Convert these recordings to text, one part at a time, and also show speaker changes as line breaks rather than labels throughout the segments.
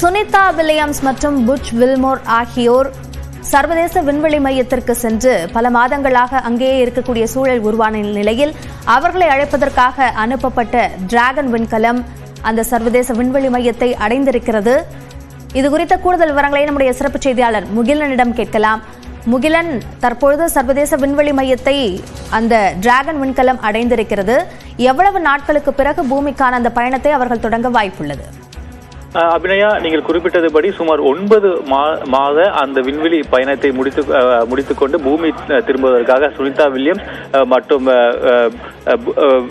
Sunita Williams மற்றும் Butch Wilmore ஆகியோர் சர்வதேச விண்வெளி மையத்திற்கு சென்று பல மாதங்களாக அங்கேயே இருக்கக்கூடிய சூழல் உருவான நிலையில் அவர்களை அழைப்பதற்காக அனுப்பப்பட்ட டிராகன் விண்கலம் அந்த சர்வதேச விண்வெளி மையத்தை அடைந்திருக்கிறது. இது குறித்த கூடுதல் விவரங்களை நம்முடைய சிறப்பு செய்தியாளர் முகிலனிடம் கேட்கலாம். முகிலன் தற்பொழுது சர்வதேச விண்வெளி மையத்தை அந்த டிராகன் விண்கலம் அடைந்திருக்கிறது. எவ்வளவு நாட்களுக்கு பிறகு பூமிக்கான அந்த பயணத்தை அவர்கள் தொடங்க வாய்ப்புள்ளது?
அபிநயா நீங்கள் குறிப்பிட்டதுபடி சுமார் ஒன்பது மா- மாத அந்த விண்வெளி பயணத்தை முடித்து முடித்துக்கொண்டு பூமி திரும்புவதற்காக சுனிதா வில்லியம்ஸ் மற்றும்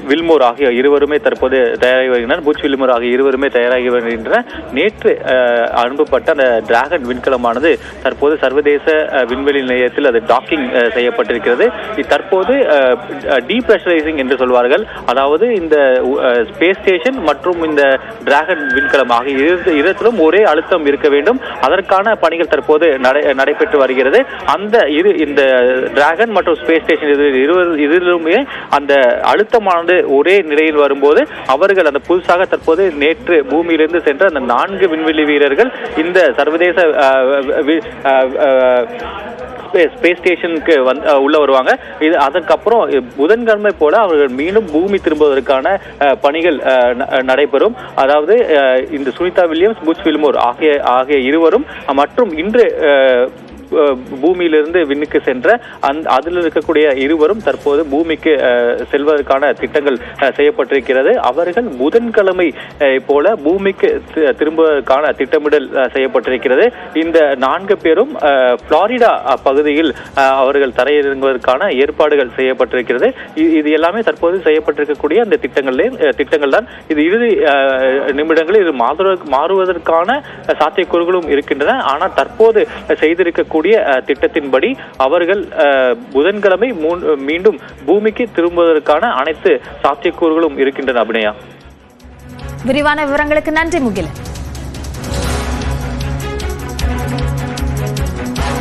வில்மோர் ஆகிய இருவருமே தற்போது தயாராகி வருகின்றனர். பூச் வில்மோர் ஆகிய இருவருமே தயாராகி வருகின்றனர். நேற்று அனுப்பப்பட்ட அந்த டிராகன் விண்கலமானது தற்போது சர்வதேச விண்வெளி நிலையத்தில் அது டாக்கிங் செய்யப்பட்டிருக்கிறது. தற்போது டீப்ரெஷரைசிங் என்று சொல்வார்கள். அதாவது இந்த ஸ்பேஸ் ஸ்டேஷன் மற்றும் இந்த டிராகன் விண்கலம் ஆகிய இடத்திலும் ஒரே அழுத்தம் இருக்க வேண்டும். அதற்கான பணிகள் தற்போது நடை- நடைபெற்று வருகிறது. அந்த இரு இந்த டிராகன் மற்றும் ஸ்பேஸ் ஸ்டேஷன் இது இருவர் இதிலுமே அந்த அழுத்தமானது ஒரே நிலையில் வரும்போது அவர்கள் அந்த புதுசாக தற்போது நேற்று பூமியிலிருந்து சென்ற அந்த நான்கு விண்வெளி வீரர்கள் இந்த சர்வதேச ஸ்பேஸ் ஸ்பேஸ் ஸ்டேஷனுக்கு வந்து உள்ளே உள்ள வருவாங்க. இது அதற்கப்புறம் புதன்கிழமை போல அவர்கள் மீண்டும் பூமி திரும்புவதற்கான பணிகள் ந- நடைபெறும். அதாவது இந்த சுனிதா வில்லியம்ஸ் புச் வில்மோர் ஆகிய ஆகிய இருவரும் மற்றும் இன்று பூமியிலிருந்து விண்ணுக்கு சென்ற அந் அதில் இருக்கக்கூடிய இருவரும் தற்போது பூமிக்கு செல்வதற்கான திட்டங்கள் செய்யப்பட்டிருக்கிறது. அவர்கள் புதன்கிழமை போல பூமிக்கு திரும்புவதற்கான திட்டமிடல் செய்யப்பட்டிருக்கிறது. இந்த நான்கு பேரும் அஹ், புளாரிடா பகுதியில் அஹ், அவர்கள் தரையிறங்குவதற்கான ஏற்பாடுகள் செய்யப்பட்டிருக்கிறது. இது எல்லாமே தற்போது செய்யப்பட்டிருக்கக்கூடிய அந்த திட்டங்களே திட்டங்கள் தான். இது இறுதி நிமிடங்களில் இது மாறுவதற்கான சாத்தியக்கூறுகளும் இருக்கின்றன. ஆனால் தற்போது செய்திருக்கக்கூடிய அஹ், திட்டத்தின்படி அவர்கள் புதன்கிழமை மீண்டும் பூமிக்கு திரும்புவதற்கான அனைத்து சாத்தியக்கூறுகளும் இருக்கின்றன அபிநயா.
விரிவான விவரங்களுக்கு நன்றி முகிலன்.